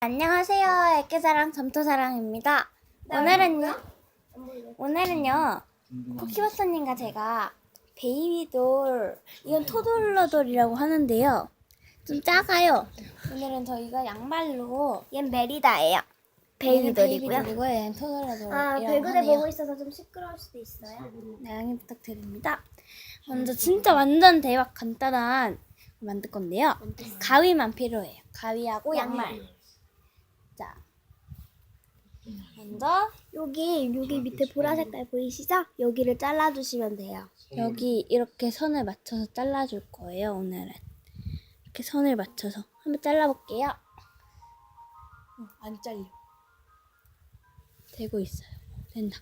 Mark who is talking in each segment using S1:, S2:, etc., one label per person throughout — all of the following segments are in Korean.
S1: 안녕하세요. 애기사랑 점토사랑입니다. 오늘은요, 오늘은요, 쿠키버터님과 제가 베이비돌, 이건 토돌러돌이라고 하는데요. 좀 작아요. 오늘은 저희가 양말로, 얘는 메리다예요. 베이비돌이고요. 베이비돌이고 얘는 토돌러돌이라고
S2: 아,
S1: 하네요.
S2: 보고 있어서 좀 시끄러울 수도 있어요.
S1: 네, 양해 부탁드립니다. 먼저 진짜 완전 대박 간단한 걸 만들 건데요. 가위만 필요해요. 가위하고 양말. 자, 먼저
S2: 여기 여기 밑에 보라 색깔 보이시죠? 여기를 잘라주시면 돼요.
S1: 여기 이렇게 선을 맞춰서 잘라줄 거예요. 오늘은 이렇게 선을 맞춰서 한번 잘라볼게요. 어, 안 잘려. 되고 있어요. 된다.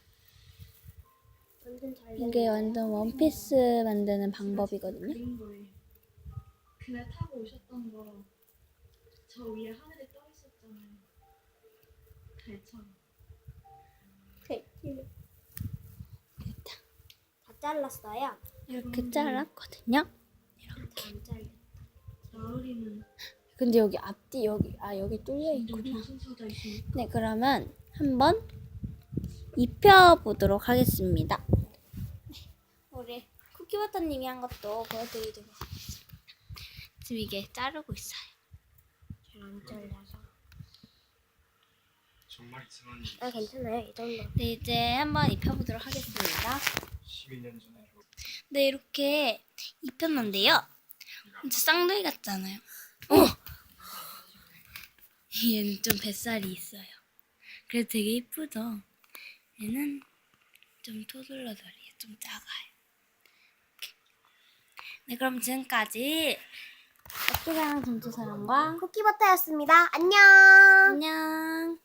S2: 완전 잘
S1: 이게 완전 원피스 만드는 방법이거든요.
S3: 그린 거예요. 그날 타고 오셨던 거 저 위에 하늘에 떠 있었잖아요.
S1: 됐다.
S2: 다 잘랐어요.
S1: 이렇게 잘랐거든요.
S2: 안.
S3: 나으리는
S1: 근데 여기 앞뒤 여기 아 여기 뚫려 있구나.
S3: 있으니까.
S1: 네, 그러면 한번 입혀 보도록 하겠습니다. 네, 우리 쿠키버터님이 한 것도 보여드리도록 하겠습니다. 지금 이게 자르고 있어요.
S2: 잘안 잘려서. 아 괜찮아요 이 정도.
S1: 네, 이제 한번 입혀보도록 하겠습니다.
S4: 12년 전에
S1: 네, 이렇게 입혔는데요. 진짜 쌍둥이 같잖아요. 어! 얘는 좀 뱃살이 있어요. 그래서 되게 이쁘죠? 얘는 좀 토들러들이에요. 좀 작아요. 이렇게. 네, 그럼 지금까지 어깨사랑 전투사랑과
S2: 쿠키버터였습니다. 안녕.